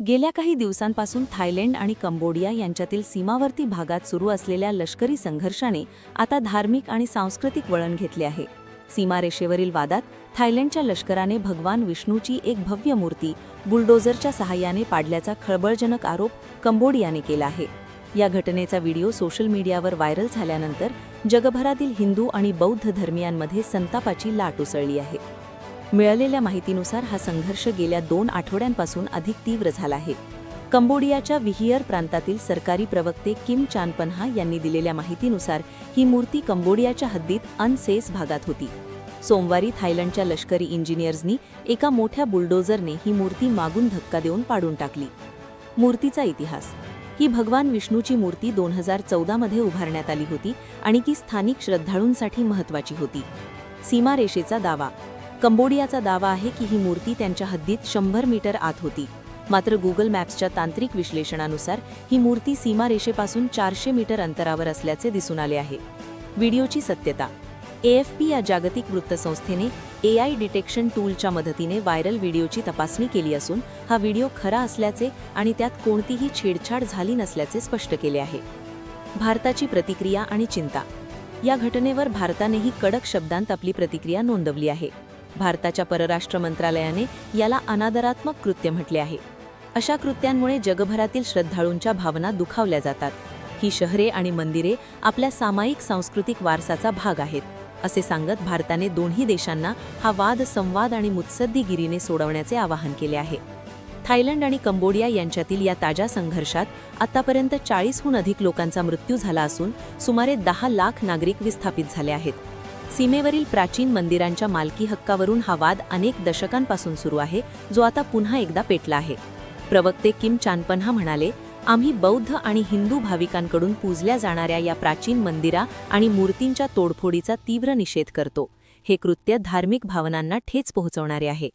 गेल्या काही दिवसांपासून थायलंड आणि कंबोडिया यांच्यातील सीमावर्ती भागात सुरू असलेल्या लष्करी संघर्षाने आता धार्मिक आणि सांस्कृतिक वळण घेतले आहे. सीमारेषेवरील वादात थायलंडच्या लष्कराने भगवान विष्णूची एक भव्य मूर्ती बुलडोझरच्या सहाय्याने पाडल्याचा खळबळजनक आरोप कंबोडियाने केला आहे. या घटनेचा व्हिडिओ सोशल मीडियावर व्हायरल झाल्यानंतर जगभरातील हिंदू आणि बौद्ध धर्मियांमध्ये संतापाची लाट उसळली आहे. मिळालेल्या माहितीनुसार हा संघर्ष गेल्या दोन आठवड्यांपासून अधिक तीव्र झाला आहे. कंबोडियाच्या विहियर प्रांतातील सरकारी प्रवक्ते किम चानपन्हा यांनी दिलेल्या माहितीनुसार ही मूर्ती कंबोडियाच्या हद्दीत अनसेस भागात होती. सोमवारी थायलंडच्या लष्करी इंजिनियर्सनी एका मोठ्या बुलडोझरने ही मूर्ती मागून धक्का देऊन पाडून टाकली. मूर्तीचा इतिहास. ही भगवान विष्णूची मूर्ती दोन हजार चौदामध्ये उभारण्यात आली होती आणि ती स्थानिक श्रद्धाळूंसाठी महत्त्वाची होती. सीमारेषेचा दावा. कंबोडियाचा दावा आहे की ही मूर्ती त्यांच्या हद्दीत शंभर मीटर आत होती. मात्र गुगल मॅप्सच्या तांत्रिक विश्लेषणानुसार ही मूर्ती सीमारेषेपासून चारशे मीटर अंतरावर असल्याचे दिसून आले आहे. व्हिडिओची सत्यता. एएफपी या जागतिक वृत्तसंस्थेने एआय डिटेक्शन टूलच्या मदतीने व्हायरल व्हिडिओची तपासणी केली असून हा व्हिडिओ खरा असल्याचे आणि त्यात कोणतीही छेडछाड झाली नसल्याचे स्पष्ट केले आहे. भारताची प्रतिक्रिया आणि चिंता. या घटनेवर भारतानेही कडक शब्दांत आपली प्रतिक्रिया नोंदवली आहे. भारताच्या परराष्ट्र मंत्रालयाने याला अनादरात्मक कृत्य म्हटले आहे. अशा कृत्यांमुळे जगभरातील श्रद्धाळूंच्या भावना दुखावल्या जातात. ही शहरे आणि मंदिरे आपल्या सामायिक सांस्कृतिक वारसाचा भाग आहेत असे सांगत भारताने दोन्ही देशांना हा वाद संवाद आणि मुत्सद्दीगिरीने सोडवण्याचे आवाहन केले आहे. थायलंड आणि कंबोडिया यांच्यातील या ताज्या संघर्षात आतापर्यंत चाळीसहून अधिक लोकांचा मृत्यू झाला असून सुमारे दहा लाख नागरिक विस्थापित झाले आहेत. सीमेवरील प्राचीन मंदिरांच्या मालकी हक्कावरून हा वाद अनेक दशकांपासून सुरू आहे जो आता पुन्हा एकदा पेटला आहे. प्रवक्ते किम चानपन्हा म्हणाले आम्ही बौद्ध आणि हिंदू भाविकांकडून पूजल्या जाणाऱ्या या प्राचीन मंदिरा आणि मूर्तींच्या तोडफोडीचा तीव्र निषेध करतो. हे कृत्य धार्मिक भावनांना ठेच पोहोचवणारे आहे.